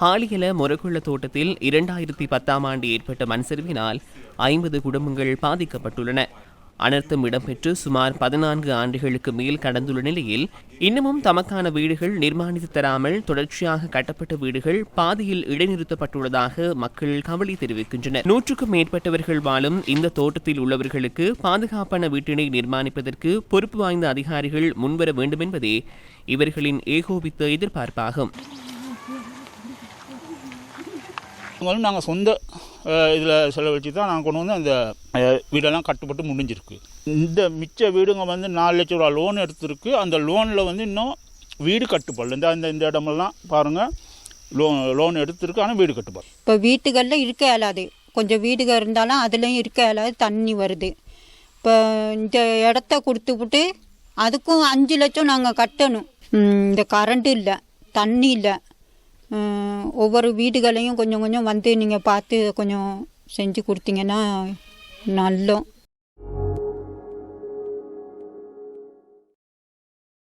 ஹாலியல மொரகுள்ள தோட்டத்தில் இரண்டாயிரத்தி பத்தாம் ஆண்டு ஏற்பட்ட மண் சரிவினால் ஐம்பது குடும்பங்கள் பாதிக்கப்பட்டுள்ளன. அனர்த்தம் இடம்பெற்று சுமார் பதினான்கு ஆண்டுகளுக்கு மேல் கடந்துள்ள நிலையில் இன்னமும் தமக்கான வீடுகள் நிர்மாணித்து தராமல் தொடர்ச்சியாக கட்டப்பட்ட வீடுகள் பாதியில் இடைநிறுத்தப்பட்டுள்ளதாக மக்கள் கவலை தெரிவிக்கின்றனர். நூற்றுக்கும் மேற்பட்டவர்கள் வாழும் இந்த தோட்டத்தில் உள்ளவர்களுக்கு பாதுகாப்பான வீட்டினை நிர்மாணிப்பதற்கு பொறுப்பு வாய்ந்த அதிகாரிகள் முன்வர வேண்டும் என்பதே இவர்களின் ஏகோபித்த எதிர்பார்ப்பாகும். இருந்தாலும் நாங்கள் சொந்த இதில் செலவழித்து தான் நாங்கள் கொண்டு வந்து அந்த வீடெல்லாம் கட்டுப்பட்டு முடிஞ்சிருக்கு. இந்த மிச்ச வீடுங்க வந்து நாலு லட்ச ரூபா லோன் எடுத்திருக்கு. அந்த லோனில் வந்து இன்னும் வீடு கட்டுப்படல இந்த இந்த இந்த இடமெல்லாம் பாருங்கள் லோன் லோன் எடுத்திருக்கு ஆனால் வீடு கட்டுப்பாடு. இப்போ வீட்டுகளில் இருக்க இயலாது. கொஞ்சம் வீடுகள் இருந்தாலும் அதுலேயும் இருக்க இயலாது தண்ணி வருது. இப்போ இந்த இடத்த கொடுத்துப்புட்டு அதுக்கும் அஞ்சு லட்சம் நாங்கள் கட்டணும். இந்த கரண்ட்டு இல்லை தண்ணி இல்லை. ஒவ்வொரு வீடுகளையும் கொஞ்சம் கொஞ்சம் வந்து நீங்கள் பார்த்து கொஞ்சம் செஞ்சு கொடுத்தீங்கன்னா நல்லோம்